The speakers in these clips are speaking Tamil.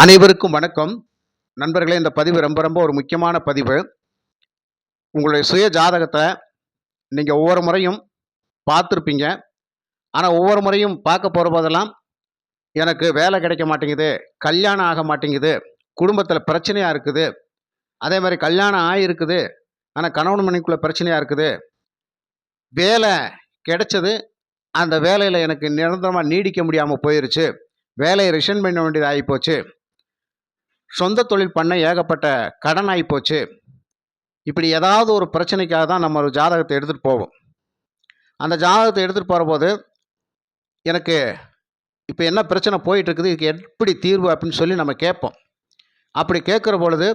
அனைவருக்கும் வணக்கம். நண்பர்களே இந்த பதிவு ரொம்ப ரொம்ப ஒரு முக்கியமான பதிவு. உங்களுடைய சுய ஜாதகத்தை நீங்கள் ஒவ்வொரு முறையும் பார்த்துருப்பீங்க. ஆனால் ஒவ்வொரு முறையும் பார்க்க போகிறபோதெல்லாம் எனக்கு வேலை கிடைக்க மாட்டேங்குது கல்யாணம் ஆக மாட்டேங்குது குடும்பத்தில் பிரச்சனையாக இருக்குது. அதே மாதிரி கல்யாணம் ஆகிருக்குது ஆனால் கணவன் மனைக்குள்ளே பிரச்சனையாக இருக்குது. வேலை கிடைச்சது அந்த வேலையில் எனக்கு நிரந்தரமாக நீடிக்க முடியாமல் போயிருச்சு. வேலையை ரிஷன் பண்ண வேண்டியது ஆகிப்போச்சு சொந்த தொழில் பண்ண ஏகப்பட்ட கடன் ஆகிப்போச்சு இப்படி ஏதாவது ஒரு பிரச்சனைக்காக தான் நம்ம ஒரு ஜாதகத்தை எடுத்துகிட்டு போவோம். அந்த ஜாதகத்தை எடுத்துகிட்டு போகிறபோது எனக்கு இப்போ என்ன பிரச்சனை போயிட்டுருக்குது இதுக்கு எப்படி தீர்வு அப்படின்னு சொல்லி நம்ம கேட்போம். அப்படி கேட்குற பொழுது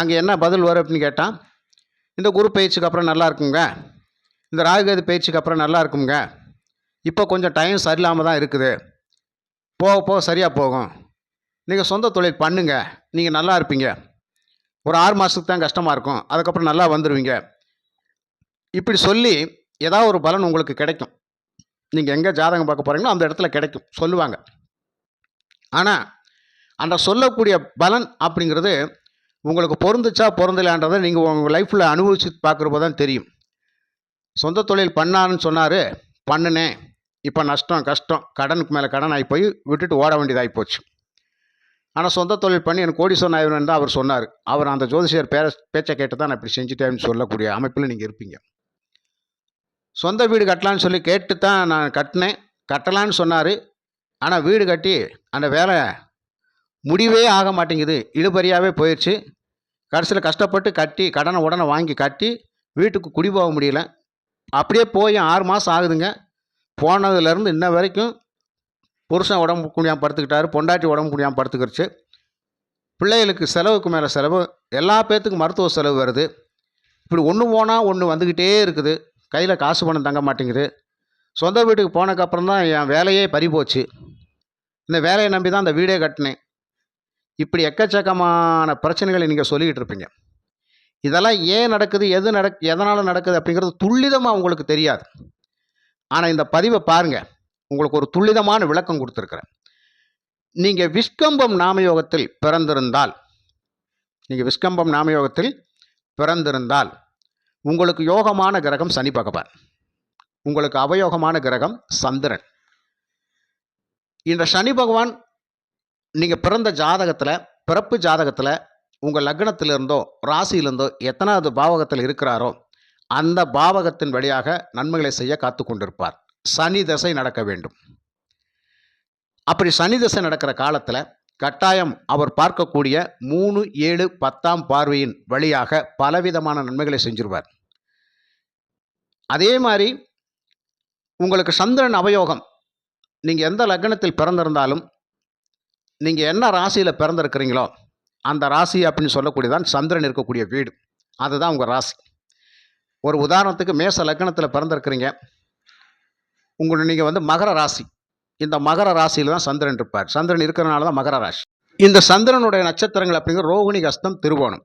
அங்கே என்ன பதில் வரும் அப்படின்னு கேட்டால் இந்த குரு பயிற்சிக்கு அப்புறம் நல்லா இருக்குங்க. இந்த ராகுகேது பயிற்சிக்கு அப்புறம் நல்லா இருக்குங்க. இப்போ கொஞ்சம் டைம் சரியில்லாமல் தான் இருக்குது. போக போக சரியாக போகும். நீங்கள் சொந்த தொழில் பண்ணுங்க. நீங்கள் நல்லா இருப்பீங்க. ஒரு ஆறு மாதத்துக்கு தான் கஷ்டமாக இருக்கும். அதுக்கப்புறம் நல்லா வந்துடுவீங்க இப்படி சொல்லி ஏதாவது ஒரு பலன் உங்களுக்கு கிடைக்கும். நீங்கள் எங்கே ஜாதகம் பார்க்க போகிறீங்களோ அந்த இடத்துல கிடைக்கும். சொல்லுவாங்க. ஆனால் அந்த சொல்லக்கூடிய பலன் அப்படிங்கிறது உங்களுக்கு பொருந்துச்சா பொருந்தலான்றதை நீங்கள் உங்கள் லைஃப்பில் அனுபவிச்சு பார்க்குறப்போ தான் தெரியும். சொந்த தொழில் பண்ணான்னு சொன்னார் பண்ணினேன். இப்போ நஷ்டம் கஷ்டம் கடனுக்கு மேலே கடன் ஆகி போய் விட்டுட்டு ஓட வேண்டியதாகி போச்சு. ஆனால் சொந்த தொழில் பண்ணி எனக்கு கோடீஸ்வரன் ஆயிடுவேன் தான் அவர் சொன்னார். அவர் அந்த ஜோதிஷியர் பேர பேச்சை கேட்டு தான் நான் இப்படி செஞ்சுட்டேன்னு சொல்லக்கூடிய அமைப்பில் நீங்கள் இருப்பீங்க. சொந்த வீடு கட்டலான்னு சொல்லி கேட்டு தான் நான் கட்டினேன். கட்டலான்னு சொன்னார். ஆனால் வீடு கட்டி அந்த வேலை முடிவே ஆக மாட்டேங்குது. இழுபறியாகவே போயிடுச்சு கடைசியில் கஷ்டப்பட்டு கட்டி கடனை உடனே வாங்கி கட்டி வீட்டுக்கு குடி போக முடியல. அப்படியே போய் ஆறு மாதம் ஆகுதுங்க. போனதுலேருந்து இன்ன வரைக்கும் புருஷன் உடம்பு குடியாமல் படுத்துக்கிட்டாரு பொண்டாட்டி உடம்பு குடியாமல் படுத்துக்கிடுச்சு பிள்ளைகளுக்கு செலவுக்கு மேலே செலவு எல்லா பேர்த்துக்கும் மருத்துவ செலவு வருது. இப்படி ஒன்று போனால் ஒன்று வந்துக்கிட்டே இருக்குது. கையில் காசு பணம் தங்க மாட்டேங்குது. சொந்த வீட்டுக்கு போனதுக்கப்புறம் தான் என் வேலையே பறி போச்சு. இந்த வேலையை நம்பி தான் அந்த வீடே கட்டினேன். இப்படி எக்கச்சக்கமான பிரச்சனைகளை நீங்கள் சொல்லிக்கிட்டு இருப்பீங்க. இதெல்லாம் ஏன் நடக்குது எது நடக் எதனால் நடக்குது அப்படிங்கிறது துல்லிதமாக உங்களுக்கு தெரியாது. ஆனால் இந்த பதிவை பாருங்கள் உங்களுக்கு ஒரு துல்லிதமான விளக்கம் கொடுத்துருக்குறேன். நீங்கள் விஷ்கம்பம் நாமயோகத்தில் பிறந்திருந்தால் நீங்கள் விஷ்கம்பம் நாமயோகத்தில் பிறந்திருந்தால் உங்களுக்கு யோகமான கிரகம் சனி பகவான். உங்களுக்கு அவயோகமான கிரகம் சந்திரன். இந்த சனி பகவான் நீங்கள் பிறந்த ஜாதகத்தில் பிறப்பு ஜாதகத்தில் உங்கள் லக்னத்திலிருந்தோ ராசியிலிருந்தோ எத்தனாவது பாவகத்தில் இருக்கிறாரோ அந்த பாவகத்தின் வழியாக நன்மைகளை செய்ய காத்து கொண்டிருப்பார் சனி தசை நடக்க வேண்டும். அப்படி சனி தசை நடக்கிற காலத்தில் கட்டாயம் அவர் பார்க்கக்கூடிய மூணு ஏழு பத்தாம் பார்வையின் வழியாக பலவிதமான நன்மைகளை செஞ்சிருவார். அதே மாதிரி உங்களுக்கு சந்திரன் அவயோகம் நீங்கள் எந்த லக்னத்தில் பிறந்திருந்தாலும் நீங்கள் என்ன ராசியில் பிறந்திருக்கிறீங்களோ அந்த ராசி அப்படின்னு சொல்லக்கூடியதான் சந்திரன் இருக்கக்கூடிய வீடு. அதுதான் உங்கள் ராசி. ஒரு உதாரணத்துக்கு மேச லக்னத்தில் பிறந்திருக்கிறீங்க. உங்களை நீங்கள் வந்து மகர ராசி. இந்த மகர ராசியில் தான் சந்திரன் இருப்பார். சந்திரன் இருக்கிறனால தான் மகர ராசி. இந்த சந்திரனுடைய நட்சத்திரங்கள் அப்படிங்கிற ரோகிணி கஷ்டம் திருவோணம்.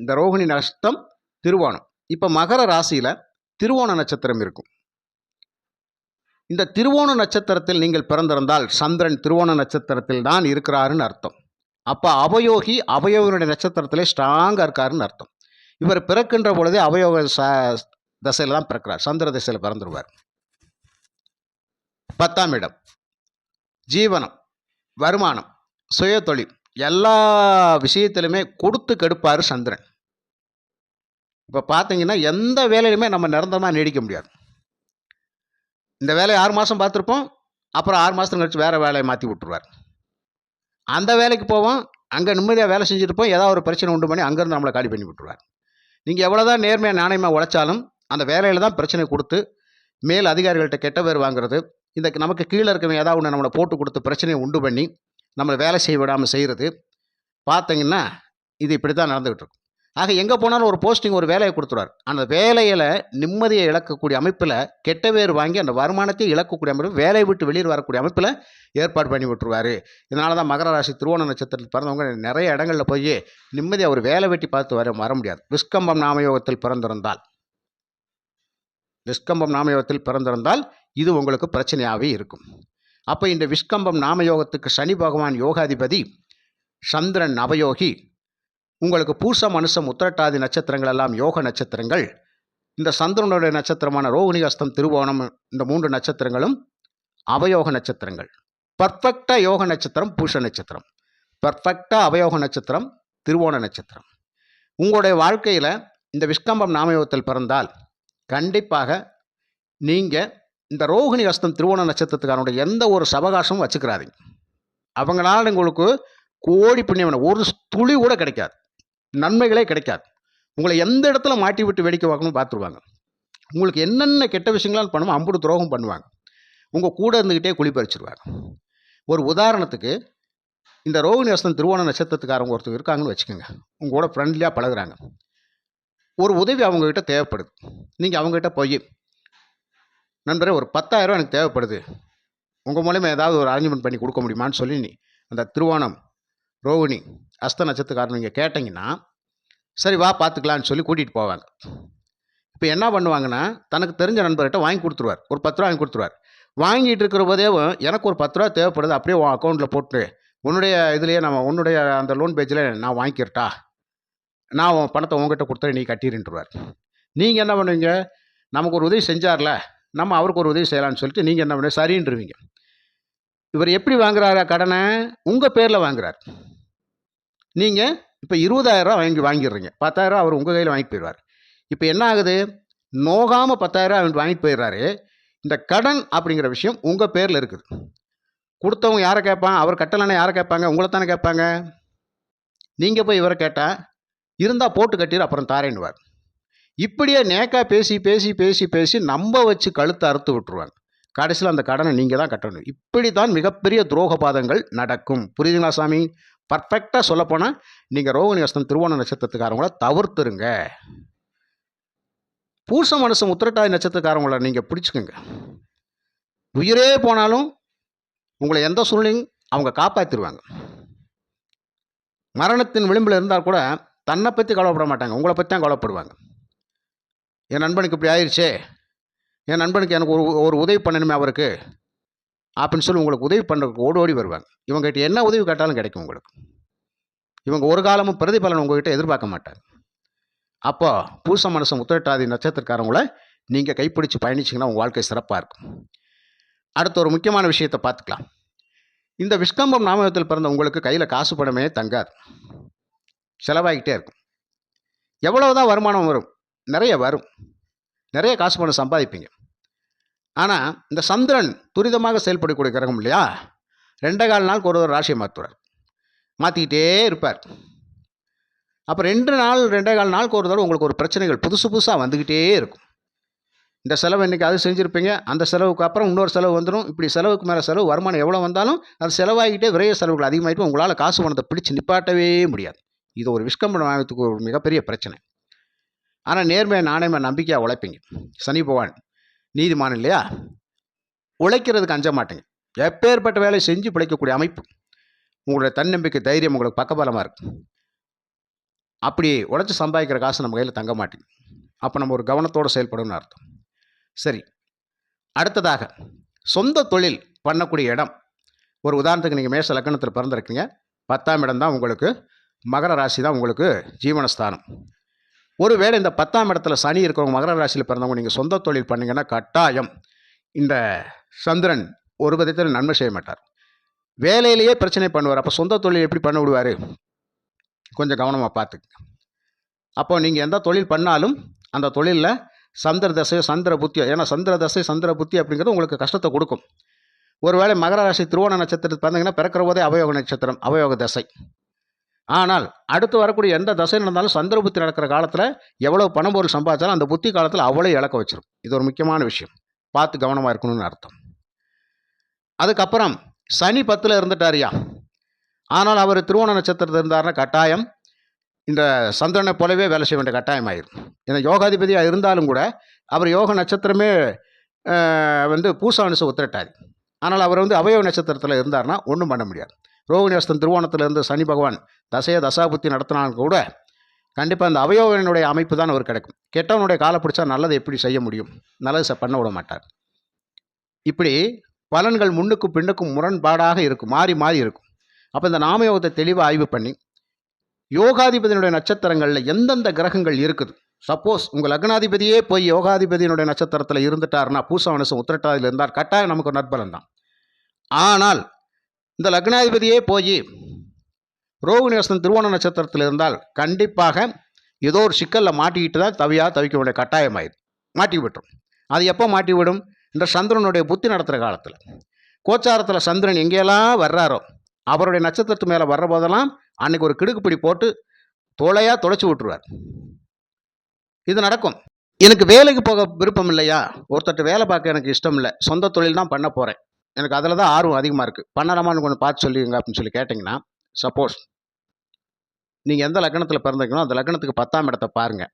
இந்த ரோகிணி நஷ்டம் திருவோணம். இப்போ மகர ராசியில் திருவோண நட்சத்திரம் இருக்கும். இந்த திருவோண நட்சத்திரத்தில் நீங்கள் பிறந்திருந்தால் சந்திரன் திருவோண நட்சத்திரத்தில் தான் இருக்கிறாருன்னு அர்த்தம். அப்போ அவயோகி அவயோகனுடைய நட்சத்திரத்திலே ஸ்ட்ராங்காக இருக்காருன்னு அர்த்தம். இவர் பிறக்கின்ற பொழுதே அவயோக ச தசையில் தான் பிறக்கிறார். சந்திர திசையில் பிறந்துருவார். பத்தாம் இடம். ஜீவனம் வருமானம் சுயதொழில் எல்லா விஷயத்திலுமே கொடுத்து கெடுப்பார் சந்திரன். இப்போ பார்த்தீங்கன்னா எந்த வேலையிலுமே நம்ம நிரந்தரமாக நீடிக்க முடியாது. இந்த வேலையை ஆறு மாதம் பார்த்துருப்போம் அப்புறம் ஆறு மாதம் கழிச்சு வேறு வேலையை மாற்றி விட்டுருவார். அந்த வேலைக்கு போவோம் அங்கே நிம்மதியாக வேலை செஞ்சுருப்போம் ஏதாவது ஒரு பிரச்சனை உண்டு பண்ணி அங்கேருந்து நம்மளை காலி பண்ணி விட்டுருவார். நீங்கள் எவ்வளோ தான் நேர்மையாக நாணயமாக உழைச்சாலும் அந்த வேலையில் தான் பிரச்சனை கொடுத்து மேல் அதிகாரிகள்கிட்ட கெட்ட பேர் வாங்குறது இந்த நமக்கு கீழே இருக்கவங்க ஏதாவது ஒன்று நம்மளை போட்டு கொடுத்து பிரச்சனையை உண்டு பண்ணி நம்மளை வேலை செய்ய விடாமல் செய்கிறது பார்த்தீங்கன்னா இது இப்படி தான் நடந்துகிட்டு இருக்கும். ஆக எங்கே போனாலும் ஒரு போஸ்டிங் ஒரு வேலையை கொடுத்துருவார். அந்த வேலையில் நிம்மதியை இழக்கக்கூடிய அமைப்பில் கெட்ட பேர் வாங்கி அந்த வருமானத்தை இழக்கக்கூடிய அமைப்பில் வேலையை விட்டு வெளியில் வரக்கூடிய அமைப்பில் ஏற்பாடு பண்ணி விட்டுருவார். இதனால தான் மகர ராசி திருவோண நட்சத்திரத்தில் பிறந்தவங்க நிறைய இடங்களில் போய் நிம்மதியாக ஒரு வேலை வெட்டி பார்த்து வர வர முடியாது. விஸ்கம்பம் நாமயோகத்தில் பிறந்திருந்தால். விஷ்கம்பம் நாமயோகத்தில் பிறந்திருந்தால் இது உங்களுக்கு பிரச்சனையாகவே இருக்கும். அப்போ இந்த விஷ்கம்பம் நாமயோகத்துக்கு சனி பகவான் யோகாதிபதி சந்திரன் நவயோகி உங்களுக்கு பூச மனுஷம் உத்திரட்டாதி நட்சத்திரங்கள் எல்லாம் யோக நட்சத்திரங்கள். இந்த சந்திரனுடைய நட்சத்திரமான ரோகிணி அஸ்தம் திருவோணம் இந்த மூன்று நட்சத்திரங்களும் அவயோக நட்சத்திரங்கள். பர்ஃபெக்டாக யோக நட்சத்திரம் பூஷ நட்சத்திரம். பர்ஃபெக்டாக அவயோக நட்சத்திரம் திருவோண நட்சத்திரம். உங்களுடைய வாழ்க்கையில் இந்த விஷ்கம்பம் நாமயோகத்தில் பிறந்தால் கண்டிப்பாக நீங்கள் இந்த ரோகிணி அஸ்தம் திருவோண நட்சத்திரத்துக்காரனுடைய எந்த ஒரு சவகாசமும் வச்சுக்கிறாதீங்க. அவங்களால உங்களுக்கு கோடி புண்ணியம் ஒரு துளி கூட கிடைக்காது. நன்மைகளே கிடைக்காது. உங்களை எந்த இடத்துல மாட்டி விட்டு வேடிக்கை பார்க்கணும் பார்த்துருவாங்க. உங்களுக்கு என்னென்ன கெட்ட விஷயங்களால் பண்ணுமோ அம்புடு துரோகம் பண்ணுவாங்க. உங்கள் கூட இருந்துக்கிட்டே குழி பறிச்சிருவாங்க. ஒரு உதாரணத்துக்கு இந்த ரோகிணி வசனம் திருவோண நட்சத்திரத்துக்காரங்க ஒருத்தர் இருக்காங்கன்னு வச்சுக்கோங்க. உங்கள் கூட ஃப்ரெண்ட்லியாக பழகுறாங்க. ஒரு உதவி அவங்கக்கிட்ட தேவைப்படுது. நீங்கள் அவங்ககிட்ட போய் நண்பரே ஒரு பத்தாயிரம் எனக்கு தேவைப்படுது. உங்கள் மூலயமா ஏதாவது ஒரு அரேஞ்ச்மெண்ட் பண்ணி கொடுக்க முடியுமான்னு சொல்லி நீ அந்த திருவோணம் ரோகிணி அஸ்த நட்சத்திரக்காரன் நீங்கள் கேட்டிங்கன்னா சரி வா பார்த்துக்கலான்னு சொல்லி கூட்டிகிட்டு போவாங்க. இப்போ என்ன பண்ணுவாங்கன்னா தனக்கு தெரிஞ்ச நண்பர்கிட்ட வாங்கி கொடுத்துருவார். ஒரு பத்து ரூபா வாங்கி கொடுத்துருவார். வாங்கிட்டு இருக்கிற போதே எனக்கு ஒரு பத்து ரூபா தேவைப்படுது. அப்படியே உன் அக்கௌண்ட்டில் போட்டு உன்னுடைய இதுலேயே நம்ம உன்னுடைய அந்த லோன் பேஜில் நான் வாங்கிக்கிறட்டா? நான் உன் பணத்தை உங்ககிட்ட கொடுத்துறேன் நீ கட்டிடுன்ட்டுருவார் நீங்கள் என்ன பண்ணுவீங்க? நமக்கு ஒரு உதவி செஞ்சார்ல நம்ம அவருக்கு ஒரு உதவி செய்யலாம்னு சொல்லிட்டு நீங்கள் என்ன பண்ணுவீங்க? சரின்றுவீங்க. இவர் எப்படி வாங்குறாரா கடனை? உங்கள் பேரில் வாங்குறார். நீங்கள் இப்போ இருபதாயிரரூவா வாங்கி வாங்கிடுறீங்க. பத்தாயிரரூவா அவர் உங்கள் கையில் வாங்கி போயிடுவார். இப்போ என்ன ஆகுது? நோகாமல் பத்தாயிரரூவா அவர் வாங்கிட்டு போயிடுறாரு. இந்த கடன் அப்படிங்கிற விஷயம் உங்கள் பேரில் இருக்குது. கொடுத்தவங்க யாரை கேட்பான்? அவர் கட்டலைன்னா யாரை கேட்பாங்க? உங்களை தானே கேட்பாங்க? நீங்கள் போய் இவரை கேட்டால் இருந்தால் போட்டு கட்டிடு அப்புறம் தாரேன்னுவார். இப்படியே நேக்கா பேசி பேசி பேசி பேசி நம்ப வச்சு கழுத்தை அறுத்து விட்டுருவாங்க கடைசியில் அந்த கடனை நீங்கள் தான் கட்டணும். இப்படி தான் மிகப்பெரிய துரோகபாதங்கள் நடக்கும். புரியுதுங்களா சாமி? பர்ஃபெக்டாக சொல்லப்போனால் நீங்கள் ரோகிணி அஸ்தம் திருவோண நட்சத்திரத்துக்காரங்கள தவிர்த்துருங்க. பூச மனசு உத்திரட்டாதி நட்சத்திரக்காரங்கள நீங்கள் பிடிச்சிக்கோங்க. உயிரே போனாலும் உங்களை எந்த சூழ்நிலையும் அவங்க காப்பாற்றிடுவாங்க மரணத்தின் விளிம்பில் இருந்தால் கூட தன்னை பற்றி கவலைப்பட மாட்டாங்க. உங்களை பற்றி தான் கவலைப்படுவாங்க. என் நண்பனுக்கு இப்படி ஆயிடுச்சே என் நண்பனுக்கு எனக்கு ஒரு ஒரு உதவி பண்ணணுமே அவருக்கு. அப்படின்னு சொல்லி உங்களுக்கு உதவி பண்ணுறதுக்கு ஓடி ஓடி வருவாங்க. இவங்ககிட்ட என்ன உதவி கேட்டாலும் கிடைக்கும் உங்களுக்கு. இவங்க ஒரு காலமும் பிரதிபலன் உங்ககிட்ட எதிர்பார்க்க மாட்டாங்க. அப்போ பூச மனசம் உத்திரட்டாதி நட்சத்திரக்காரங்களை நீங்கள் கைப்பிடிச்சு பயணிச்சிங்கன்னா உங்கள் வாழ்க்கை சிறப்பாக இருக்கும். அடுத்த ஒரு முக்கியமான விஷயத்தை பார்த்துக்கலாம். இந்த விஷ்கம்பம் நாமகத்தில் பிறந்த உங்களுக்கு கையில் காசு பணமே தங்காது. செலவாகிட்டே இருக்கும். எவ்வளவுதான் வருமானம் வரும்? நிறைய வரும். நிறைய காசு பணம் சம்பாதிப்பீங்க. ஆனால் இந்த சந்திரன் துரிதமாக செயல்படக்கூடிய கிரகம் இல்லையா? ரெண்டே கால் நாளுக்கு ஒரு ஒரு ராசியை மாற்றுவார் மாற்றிக்கிட்டே இருப்பார். அப்போ ரெண்டு நாள் ரெண்டே கால் நாளுக்கு ஒரு தடவை உங்களுக்கு ஒரு பிரச்சனைகள் புதுசு புதுசாக வந்துக்கிட்டே இருக்கும். இந்த செலவு இன்றைக்கி அது செஞ்சுருப்பீங்க. அந்த செலவுக்கு அப்புறம் இன்னொரு செலவு வந்துடும் இப்படி செலவுக்கு மேலே செலவு வருமானம் எவ்வளோ வந்தாலும் அது செலவாகிட்டே விரைய செலவுகள் அதிகமாகிட்டு உங்களால் காசு பணத்தை பிடிச்சி நிப்பாட்டவே முடியாது. இது ஒரு விஷ்கம்பன வாங்கத்துக்கு ஒரு மிகப்பெரிய பிரச்சனை. ஆனால் நேர்மையை நாணயமாக நம்பிக்கையாக உழைப்பீங்க. சனி பகவான் நீதிமான் இல்லையா? உழைக்கிறதுக்கு அஞ்ச மாட்டேங்க. எப்பேற்பட்ட வேலை செஞ்சு பிழைக்கக்கூடிய அமைப்பு. உங்களுடைய தன்னம்பிக்கை தைரியம் உங்களுக்கு பக்கபலமாக இருக்கும். அப்படி உழைச்சி சம்பாதிக்கிற காசு நம்ம கையில் தங்க மாட்டேங்குது அப்போ நம்ம ஒரு கவனத்தோடு செயல்படணும்னு அர்த்தம். சரி. அடுத்ததாக சொந்த தொழில் பண்ணக்கூடிய இடம். ஒரு உதாரணத்துக்கு நீங்கள் மேஷ லக்கணத்தில் பிறந்திருக்கீங்க. பத்தாம் இடம் தான் உங்களுக்கு மகர ராசி தான் உங்களுக்கு ஜீவனஸ்தானம். ஒருவேளை இந்த பத்தாம் இடத்துல சனி இருக்கிறவங்க மகர ராசியில் பிறந்தவங்க நீங்கள் சொந்த தொழில் பண்ணிங்கன்னா கட்டாயம் இந்த சந்திரன் ஒரு விதத்தில் நன்மை செய்ய மாட்டார். வேலையிலேயே பிரச்சனை பண்ணுவார். அப்போ சொந்த தொழில் எப்படி பண்ண விடுவார்? கொஞ்சம் கவனமாக பார்த்துக்குங்க. அப்போ நீங்கள் எந்த தொழில் பண்ணாலும் அந்த தொழிலில் சந்திர தசை சந்திர புத்தியோ ஏன்னா சந்திர தசை சந்திர புத்தி அப்படிங்கிறது உங்களுக்கு கஷ்டத்தை கொடுக்கும். ஒருவேளை மகர ராசி திருவோண நட்சத்திரத்தை பார்த்தீங்கன்னா பிறக்கிற போதே அவயோக நட்சத்திரம் அவயோக தசை. ஆனால் அடுத்து வரக்கூடிய எந்த தசை நடந்தாலும் சந்திர புத்தி நடக்கிற காலத்தில் எவ்வளோ பணம் பொருள் சம்பாதிச்சாலும் அந்த புத்தி காலத்தில் அவ்வளோ இழக்க வச்சிடும் இது ஒரு முக்கியமான விஷயம். பார்த்து கவனமாக இருக்கணும்னு அர்த்தம். அதுக்கப்புறம் சனி பத்தில் இருந்துட்டாரியா ஆனால் அவர் திருவோண நட்சத்திரத்தில் இருந்தாருன்னா கட்டாயம் இந்த சந்திரனை போலவே வேலை செய்ய வேண்டிய கட்டாயம் ஆயிரும் ஏன்னா யோகாதிபதியாக இருந்தாலும் கூட அவர் யோக நட்சத்திரமே வந்து வந்து பூசானுச உத்திரட்டாதி. ஆனால் அவர் வந்து அவயவ நட்சத்திரத்தில் இருந்தார்னா ஒன்றும் பண்ண முடியாது. ரோகிணி அஸ்தம் திருவோணத்திலிருந்து சனி பகவான் தசைய தசாபுத்தி நடத்தினாலும் கூட கண்டிப்பாக அந்த அவயோகனுடைய அமைப்பு தான் அவர் கிடைக்கும். கெட்டவனுடைய காலை பிடிச்சா நல்லதை எப்படி செய்ய முடியும்? நல்லது பண்ண விட மாட்டார். இப்படி பலன்கள் முன்னுக்கும் பின்னுக்கும் முரண்பாடாக இருக்கும். மாறி மாறி இருக்கும். அப்போ இந்த நாமயோகத்தை தெளிவாக ஆய்வு பண்ணி யோகாதிபதியினுடைய நட்சத்திரங்களில் எந்தெந்த கிரகங்கள் இருக்குது? சப்போஸ் உங்கள் லக்னாதிபதியே போய் யோகாதிபதியினுடைய நட்சத்திரத்தில் இருந்துட்டாருன்னா பூசவனசம் உத்திரட்டாதியில் இருந்தால் கட்டாயம் நமக்கு நற்பலன் தான் ஆனால் இந்த லக்னாதிபதியே போய் ரோகிணிவசன் திருவோண நட்சத்திரத்தில் இருந்தால் கண்டிப்பாக ஏதோ ஒரு சிக்கலில் மாட்டிக்கிட்டு தான் தவியாக தவிக்க வேண்டிய கட்டாயமாயிடும் மாட்டி விட்டுரும் அது எப்போ மாட்டி விடும் இந்த சந்திரனுடைய புத்தி நடத்துகிற காலத்தில். கோச்சாரத்தில் சந்திரன் எங்கேயெல்லாம் வர்றாரோ அவருடைய நட்சத்திரத்து மேலே வர்ற போதெல்லாம் அன்னைக்கு ஒரு கிடுக்குப்பிடி போட்டு தொலையாக தொலைச்சி விட்டுருவார். இது நடக்கும். எனக்கு வேலைக்கு போக விருப்பம் இல்லையா? ஒருத்தட்ட வேலை பார்க்க எனக்கு இஷ்டம் இல்லை. சொந்த தொழில் தான் பண்ண போகிறேன் எனக்கு அதில் தான் ஆர்வம் அதிகமாக இருக்குது பண்ணலாமான்னு கொஞ்சம் பார்த்து சொல்லிடுங்க அப்படின்னு சொல்லி கேட்டிங்கன்னா சப்போஸ் நீங்கள் எந்த லக்னத்தில் பிறந்திருக்கணும் அந்த லக்னத்துக்கு பத்தாம் இடத்தை பாருங்கள்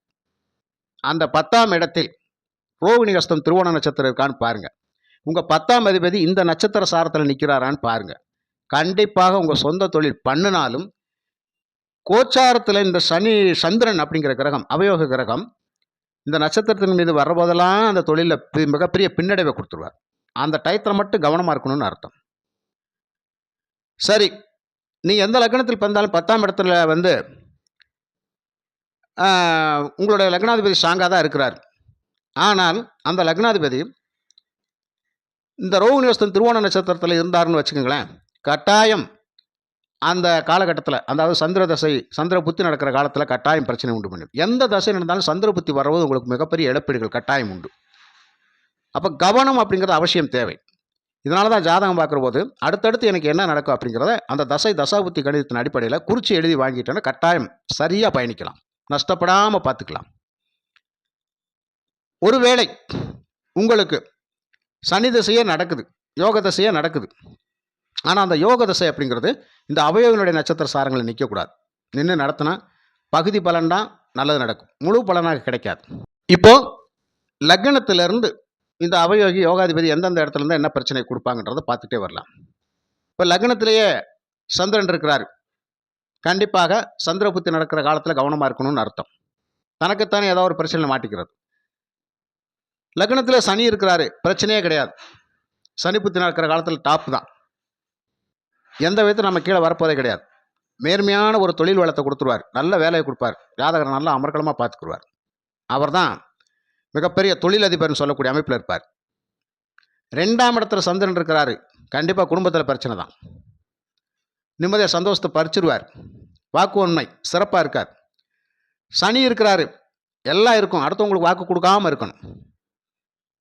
அந்த பத்தாம் இடத்தில் ரோகிணி கஸ்தம் திருவோண நட்சத்திரம் இருக்கான்னு பாருங்கள் உங்கள் பத்தாம் அதிபதி இந்த நட்சத்திர சாரத்தில் நிற்கிறாரான்னு பாருங்கள் கண்டிப்பாக உங்கள் சொந்த தொழில் பண்ணினாலும் கோச்சாரத்தில் இந்த சனி சந்திரன் அப்படிங்கிற கிரகம் அவயோக கிரகம் இந்த நட்சத்திரத்தின் மீது வர்றபோதெல்லாம் அந்த தொழிலில் மிகப்பெரிய பின்னடைவை கொடுத்துருவார். அந்த டயத்தில் மட்டும் கவனமாக இருக்கணும்னு அர்த்தம். சரி நீ எந்த லக்னத்தில் பிறந்தாலும் பத்தாம் இடத்துல வந்து உங்களுடைய லக்னாதிபதி ஸ்ட்ராங்காக தான் இருக்கிறார். ஆனால் அந்த லக்னாதிபதி இந்த ரோகிணிவஸ்தன் திருவோண நட்சத்திரத்தில் இருந்தாருன்னு வச்சுக்கோங்களேன் கட்டாயம் அந்த காலகட்டத்தில் அதாவது சந்திர தசை சந்திர புத்தி நடக்கிற காலத்தில் கட்டாயம் பிரச்சனை உண்டு பண்ணும் எந்த தசை நடந்தாலும் சந்திர புத்தி வரவது உங்களுக்கு மிகப்பெரிய இழப்பீடுகள் கட்டாயம் உண்டு. அப்போ கவனம் அப்படிங்கிறது அவசியம் தேவை. இதனால தான் ஜாதகம் பார்க்குற போது அடுத்தடுத்து எனக்கு என்ன நடக்கும் அப்படிங்கிறத அந்த தசை தசாபுத்தி கணிதத்தின் அடிப்படையில் குறித்து எழுதி வாங்கிட்டோன்னா கட்டாயம் சரியாக பயணிக்கலாம். நஷ்டப்படாமல் பார்த்துக்கலாம். ஒருவேளை உங்களுக்கு சனி திசையே நடக்குது யோக தசையே நடக்குது. ஆனால் அந்த யோக தசை அப்படிங்கிறது இந்த அவயவனுடைய நட்சத்திர சாரங்களை நிற்கக்கூடாது நின்று நடத்தினா பகுதி பலன் தான் நல்லது நடக்கும். முழு பலனாக கிடைக்காது. இப்போது லக்னத்திலிருந்து இந்த அவயோகி யோகாதிபதி எந்தெந்த இடத்துல இருந்தால் என்ன பிரச்சனை கொடுப்பாங்கன்றதை பார்த்துட்டே வரலாம். இப்போ லக்னத்திலேயே சந்திரன் இருக்கிறார். கண்டிப்பாக சந்திர புத்தி நடக்கிற காலத்தில் கவனமாக இருக்கணும்னு அர்த்தம். தனக்குத்தானே ஏதாவது ஒரு பிரச்சனை மாட்டிக்கிறது. லக்னத்தில் சனி இருக்கிறாரு. பிரச்சனையே கிடையாது. சனி புத்தி நடக்கிற காலத்தில் டாப் தான். எந்த விதத்தில் நம்ம கீழே வரப்போதே கிடையாது. மேர்மையான ஒரு தொழில் வளத்தை கொடுத்துருவார். நல்ல வேலையை கொடுப்பார். ஜாதகரை நல்லா அமர்க்கலமாக பார்த்துக்குருவார். அவர் தான் மிகப்பெரிய தொழிலதிபர்னு சொல்லக்கூடிய அமைப்பில் இருப்பார். ரெண்டாம் இடத்துல சந்திரன் இருக்கிறாரு. கண்டிப்பாக குடும்பத்தில் பிரச்சனை தான். நிம்மதியாக சந்தோஷத்தை பறிச்சிருவார். வாக்கு உண்மை சிறப்பாக இருக்கார். சனி இருக்கிறாரு. எல்லாம் இருக்கும். அடுத்தவங்களுக்கு வாக்கு கொடுக்காம இருக்கணும்.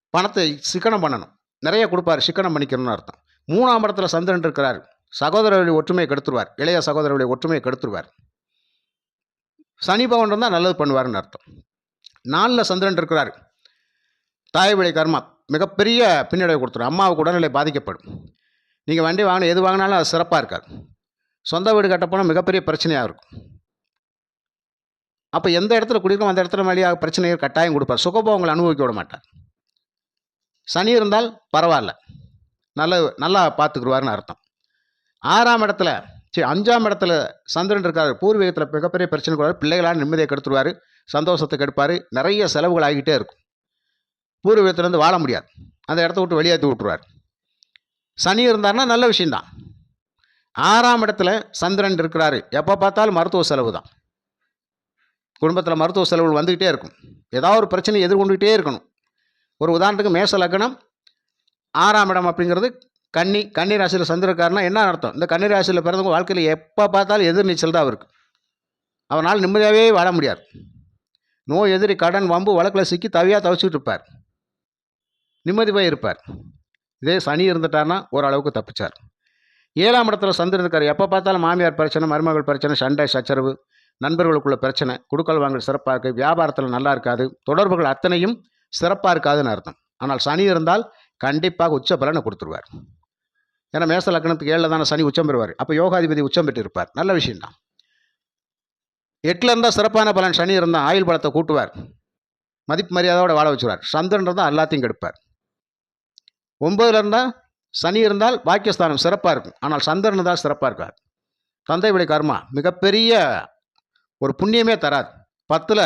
பணத்தை சிக்கனம் பண்ணணும். நிறைய கொடுப்பார். சிக்கனம் பண்ணிக்கணும்னு அர்த்தம். மூணாம் இடத்துல சந்திரன் இருக்கிறார். சகோதரர்களுடைய ஒற்றுமையை கெடுத்துருவார். இளைய சகோதரர்களுடைய ஒற்றுமையை கெடுத்துருவார். சனி பவன் இருந்தால் நல்லது பண்ணுவார்னு அர்த்தம். நாளில் சந்திரன் இருக்கிறார். தாய் வழி கர்மா மிகப்பெரிய பின்னடைவு கொடுத்துரும். அம்மாவுக்கு உடல்நிலை பாதிக்கப்படும். நீங்கள் வண்டி வாங்கின எது வாங்கினாலும் அது சிறப்பாக இருக்காது. சொந்த வீடு கட்டப்போனால் மிகப்பெரிய பிரச்சனையாக இருக்கும். அப்போ எந்த இடத்துல குடிக்கணும் அந்த இடத்துல வழியாக பிரச்சனைகள் கட்டாயம் கொடுப்பார். சுகபோகங்களை அனுபவிக்க விட மாட்டார். சனி இருந்தால் பரவாயில்ல. நல்ல நல்லா பார்த்துக்குருவார்னு அர்த்தம். ஆறாம் இடத்துல சரி அஞ்சாம் இடத்துல சந்திரன் இருக்கார். பூர்வீகத்தில் மிகப்பெரிய பிரச்சனை கொடுவார் பிள்ளைகளால் நிம்மதியை கெடுத்துருவார். சந்தோஷத்தை கெடுப்பார் நிறைய செலவுகள் ஆகிட்டே இருக்கும். பூர்வீகத்திலேருந்து வாழ முடியாது. அந்த இடத்த விட்டு வெளியேற்றி விட்டுருவார். சனி இருந்தாருன்னா நல்ல விஷயந்தான் ஆறாம் இடத்துல சந்திரன் இருக்கிறாரு. எப்போ பார்த்தாலும் மருத்துவ செலவு தான் குடும்பத்தில் மருத்துவ செலவுகள் வந்துக்கிட்டே இருக்கும். ஏதாவது ஒரு பிரச்சனை எதிர்கொண்டுகிட்டே இருக்கணும். ஒரு உதாரணத்துக்கு மேச லக்னம் ஆறாம் இடம் அப்படிங்கிறது கன்னி கன்னி ராசியில் சந்திரக்காரனா என்ன அர்த்தம்? இந்த கன்னி ராசியில் பிறந்தவங்க வாழ்க்கையில் எப்போ பார்த்தாலும் எதிர்நீச்சல் தான் அவருக்கு. அவனால் நிம்மதியாகவே வாழ முடியாது. நோய் எதிரி கடன் வம்பு வழக்கில் சிக்கி தவியாக தவிச்சிட்டு இருப்பார் நிம்மதி போய் இருப்பார். இதே சனி இருந்துட்டார்னா ஓரளவுக்கு தப்பிச்சார். ஏழாம் இடத்துல சந்திரன் இருக்கார். எப்போ பார்த்தாலும் மாமியார் பிரச்சனை மருமகள் பிரச்சனை சண்டை சச்சரவு நண்பர்களுக்குள்ள பிரச்சனை குடுக்கல் வாங்கல் சிறப்பாக இருக்குது வியாபாரத்தில் நல்லா இருக்காது தொடர்புகள் அத்தனையும் சிறப்பாக இருக்காதுன்னு அர்த்தம். ஆனால் சனி இருந்தால் கண்டிப்பாக உச்ச பலனை கொடுத்துருவார். ஏன்னா மேச லக்னத்துக்கு ஏழில் தானே சனி உச்சம் பெறுவார். அப்போ யோகாதிபதி உச்சம் பெற்று இருப்பார் நல்ல விஷயம்தான். எட்டில் இருந்தால் சிறப்பான பலன். சனி இருந்தால் ஆயுள் பலத்தை கூட்டுவார். மதிப்பு மரியாதையோட வாழ வச்சுருவார். சந்திரன் இருந்தால் எல்லாத்தையும் கெடுப்பார். ஒம்பதுல இருந்தால் சனி இருந்தால் பாக்கியஸ்தானம் சிறப்பாக இருக்கும். ஆனால் சந்திரன் இருந்தால் சிறப்பாக இருக்கார் தந்தை வழி கர்மா மிகப்பெரிய ஒரு புண்ணியமே தராது. பத்தில்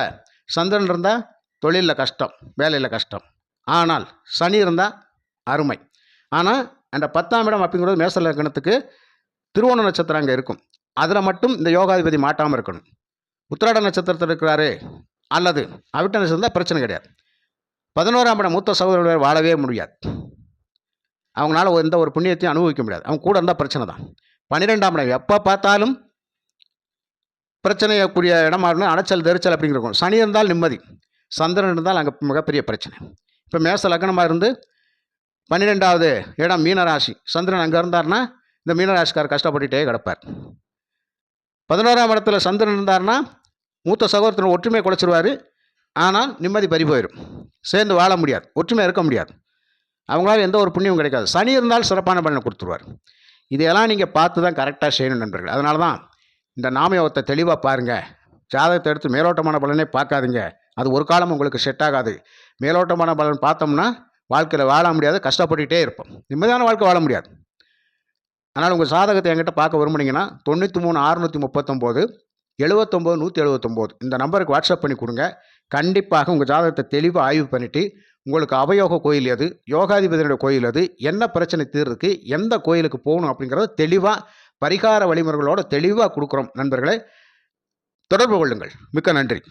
சந்திரன் இருந்தால் தொழிலில் கஷ்டம் வேலையில் கஷ்டம். ஆனால் சனி இருந்தால் அருமை. ஆனால் அந்த பத்தாம் இடம் அப்படிங்கிறது மேச லக்னத்துக்கு திருவோண நட்சத்திரம் அங்கே இருக்கும். அதில் மட்டும் இந்த யோகாதிபதி மாட்டாமல் இருக்கணும். உத்திராட நட்சத்திரத்தில் இருக்கிறாரு அல்லது அவிட்ட நட்சத்திரம் பிரச்சனை கிடையாது. பதினோராம் இடம் மூத்த சகோதரர்கள் வாழவே முடியாது. அவங்களால எந்த ஒரு புண்ணியத்தையும் அனுபவிக்க முடியாது. அவங்க கூட இருந்தால் பிரச்சனை தான். பன்னிரெண்டாம் இடம் எப்போ பார்த்தாலும் பிரச்சனையக்கூடிய இடமா இருந்தால் அடைச்சல் தெரிச்சல் அப்படிங்கிற சனி இருந்தால் நிம்மதி. சந்திரன் இருந்தால் அங்கே மிகப்பெரிய பிரச்சனை. இப்போ மேச லக்னமாக இருந்து பன்னிரெண்டாவது இடம் மீனராசி. சந்திரன் அங்கே இருந்தார்னா இந்த மீனராசிக்கார் கஷ்டப்பட்டுட்டே கிடப்பார். பதினோராம் இடத்துல சந்திரன் இருந்தார்னா மூத்த சகோதரத்தின் ஒற்றுமையை குலைச்சிருவார். ஆனால் நிம்மதி பறி போயிடும் சேர்ந்து வாழ முடியாது. ஒற்றுமை இருக்க முடியாது. அவங்களால எந்த ஒரு புண்ணியமும் கிடைக்காது. சனி இருந்தால் சிறப்பான பலனை கொடுத்துருவார். இதையெல்லாம் நீங்கள் பார்த்து தான் கரெக்டாக செய்யணும் நண்பர்கள். அதனால தான் இந்த நாமயோகத்தை தெளிவாக பாருங்கள் ஜாதகத்தை எடுத்து மேலோட்டமான பலனே பார்க்காதீங்க. அது ஒரு காலம் உங்களுக்கு செட் ஆகாது. மேலோட்டமான பலன் பார்த்தோம்னா வாழ்க்கையில் வாழ முடியாது. கஷ்டப்பட்டுக்கிட்டே இருப்போம். நிம்மதியான வாழ்க்கை வாழ முடியாது. ஆனால் உங்கள் சாதகத்தை என்கிட்ட பார்க்க விரும்புனீங்கன்னா தொண்ணூற்றி மூணு அறுநூற்றி முப்பத்தொம்போது எழுபத்தொம்போது நூற்றி எழுபத்தொம்போது இந்த நம்பருக்கு வாட்ஸ்அப் பண்ணி கொடுங்க. கண்டிப்பாக உங்கள் ஜாதகத்தை தெளிவாக ஆய்வு பண்ணிவிட்டு உங்களுக்கு அவயோக கோயில் எது யோகாதிபதியோட கோயில் எது என்ன பிரச்சனை தீர்றதுக்கு எந்த கோயிலுக்கு போகணும் அப்படிங்கிறத தெளிவாக பரிகார வழிமுறைகளோட தெளிவாக கொடுக்குறோம் நண்பர்களே. தொடர்பு கொள்ளுங்கள். மிக்க நன்றி.